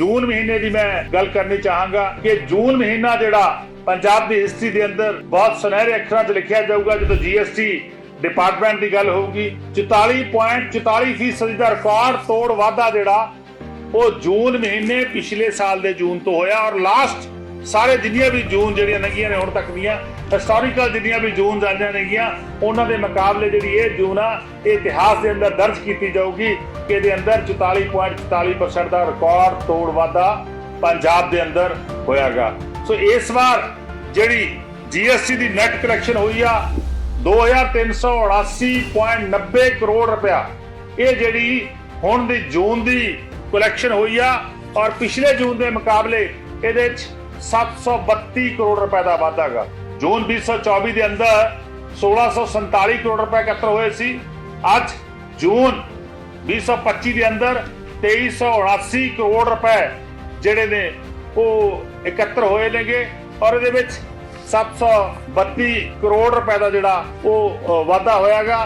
ਜੂਨ ਮਹੀਨੇ ਦੀ ਮੈਂ ਗੱਲ ਕਰਨੀ ਚਾਹਾਂਗਾ ਕਿ ਜੂਨ ਮਹੀਨਾ ਜਿਹੜਾ ਪੰਜਾਬ ਦੀ ਹਿਸਟਰੀ ਦੇ ਅੰਦਰ ਬਹੁਤ ਸੁਨਹਿਰੇ ਅੱਖਰਾਂ 'ਚ ਲਿਖਿਆ ਜਾਊਗਾ, ਜਦੋਂ ਜੀਐਸਟੀ ਡਿਪਾਰਟਮੈਂਟ ਦੀ ਗੱਲ ਹੋਊਗੀ 44.44% ਫੀਸਦੀ ਦਾ ਰਿਕਾਰਡ ਤੋੜ ਵਾਧਾ ਜਿਹੜਾ ਉਹ ਜੂਨ ਮਹੀਨੇ ਪਿਛਲੇ ਸਾਲ ਦੇ ਜੂਨ ਤੋਂ ਹੋਇਆ ਔਰ ਲਾਸਟ ਸਾਰੇ ਜਿੰਨੀਆਂ ਵੀ ਜੂਨ ਜਿਹੜੀਆਂ ਲੰਗੀਆਂ ਨੇ ਹੁਣ ਤੱਕ ਦੀਆਂ ਹਿਸਟੋਰੀਕਲ ਜਿੰਨੀਆਂ ਵੀ ਜੂਨ ਜਾਂਦੀਆਂ ਨੇਗੀਆਂ, ਉਹਨਾਂ ਦੇ ਮੁਕਾਬਲੇ ਜਿਹੜੀ ਇਹ ਜੂਨ ਆ, ਇਹ ਇਤਿਹਾਸ ਦੇ ਅੰਦਰ ਦਰਜ ਕੀਤੀ ਜਾਊਗੀ ਕਿ ਇਹਦੇ ਅੰਦਰ 44.44% ਦਾ ਰਿਕਾਰਡ ਤੋੜ ਵਾਧਾ ਪੰਜਾਬ ਦੇ ਅੰਦਰ ਹੋਇਆਗਾ। ਸੋ ਇਸ ਵਾਰ ਜਿਹੜੀ ਜੀਐਸਟੀ ਦੀ ਨੈਟ ਕਲੈਕਸ਼ਨ ਹੋਈ ਆ 2389.90 ਕਰੋੜ ਰੁਪਇਆ। ਇਹ ਜਿਹੜੀ ਹੁਣ ਦੀ ਜੂਨ ਦੀ ਕਲੈਕਸ਼ਨ ਹੋਈ ਆ ਔਰ ਪਿਛਲੇ ਜੂਨ ਦੇ ਮੁਕਾਬਲੇ ਇਹਦੇ ਵਿੱਚ 732 ਕਰੋੜ ਰੁਪਏ ਦਾ ਵਾਧਾ ਗਾ ਜੂਨ 2024 ਦੇ ਅੰਦਰ 1647 ਕਰੋੜ ਰੁਪਏ ਇਕੱਤਰ ਹੋਏ ਸੀ। ਅੱਜ ਜੂਨ 2025 ਦੇ ਅੰਦਰ 2379 ਕਰੋੜ ਰੁਪਏ ਜਿਹੜੇ ਨੇ ਉਹ ਇਕੱਤਰ ਹੋਏ ਨੇਗੇ ਔਰ ਇਹਦੇ ਵਿੱਚ 732 ਕਰੋੜ ਰੁਪਏ ਦਾ ਜਿਹੜਾ ਉਹ ਅ, ਵਾਧਾ ਹੋਇਆਗਾ